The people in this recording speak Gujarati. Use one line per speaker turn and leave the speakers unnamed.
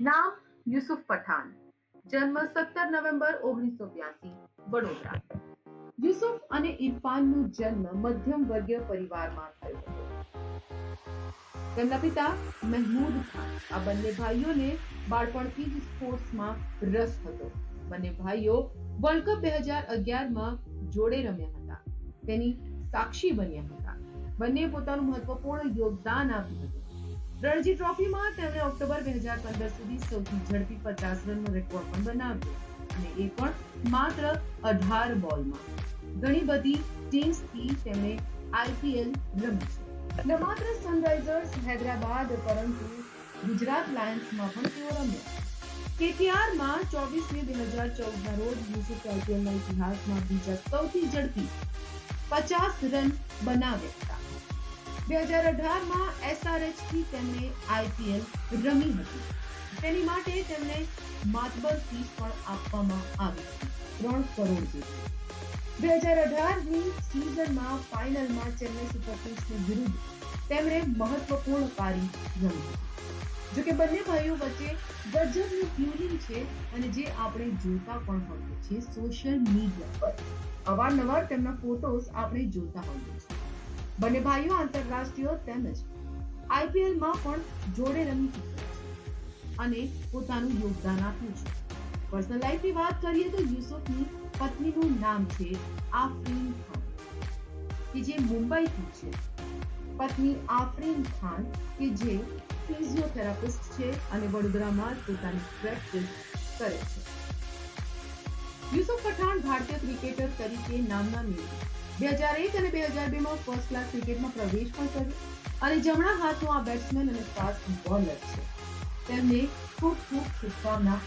નામ યુસુફ પઠાણ. જન્મ સત્તર નવેમ્બર ઓગણીસો બ્યાસી, વડોદરા. યુસુફ અને ઇરફાનનો જન્મ મધ્યમ વર્ગીય પરિવારમાં થયો હતો. તેમના પિતા મહેમૂદ ખાન. આ બંને ભાઈઓને બાળપણથી જ સ્પોર્ટ્સમાં રસ હતો. બંને ભાઈઓ વર્લ્ડ કપ બે હજાર અગિયારમાં જોડે રમ્યા હતા. તેની સાક્ષી બન્યા હતા. બંને પોતાનું મહત્વપૂર્ણ યોગદાન આપ્યું હતું. રણજી ટ્રોફીમાં તેમણે ઓક્ટોબર બે હજાર પંદર સુધી સૌથી ઝડપી પચાસ રનનો રેકોર્ડ પણ બનાવ્યો અને એ પણ માત્ર અઢાર બોલમાં. ઘણી બધી ટીમ્સથી તેમણે આઈપીએલ રમી છે. ન માત્ર સનરાઇઝર્સ હૈદરાબાદ, પરંતુ ગુજરાત લાયન્સમાં પણ તેઓ રમ્યા. કેકેઆરમાં ચોવીસ મે બે હજાર ચૌદના રોજ યુસુફ આઈપીએલના ઇતિહાસમાં બીજા સૌથી ઝડપી પચાસ રન બનાવ્યા હતા. બે હજાર અઢારમાં એસઆરએચથી તેમણે આઈપીએલ રમી હતી. તેની માટે તેમને માતબર ફી પણ આપવામાં આવી ત્રણ કરોડ જેટલી. બે હજાર અઢારની સિઝનમાં ફાઇનલમાં ચેન્નઈ સુપર કિંગ્સની વિરુદ્ધ તેમણે મહત્વપૂર્ણ પારી રમી હતી. જો કે બંને ભાઈઓ વચ્ચે ગજબની ફ્યુરિંગ છે અને જે આપણે જોતા પણ હોઈએ છીએ સોશિયલ મીડિયા પર. અવારનવાર તેમના ફોટોઝ આપણે જોતા હોઈએ છીએ. બંને ભાઈઓ આંતરરાષ્ટ્રીય તેમજ આઈપીએલમાં પણ જોડે રમી ચૂક્યો છે અને પોતાનું યોગદાન આપ્યું છે. પર્સનલ લાઈફની વાત કરીએ તો યુસુફની પત્નીનું નામ છે આફરીન ખાન, કે જે મુંબઈથી છે. પત્ની આફરીન ખાન, કે જે ફિઝિયોથેરાપિસ્ટ છે અને વડોદરામાં પોતાની પ્રેક્ટિસ કરે છે. યુસુફ પઠાણ ભારતીય ક્રિકેટર તરીકે નામના મેળવી બે હજાર એક અને બે હજાર બે માં ફર્સ્ટ ક્લાસ ક્રિકેટમાં પ્રવેશ પણ કર્યો. અને જમણા હાથનો આ બેટ્સમેન અને ફાસ્ટ બોલર છે. તેમને ખૂબ ખૂબ શુભકામના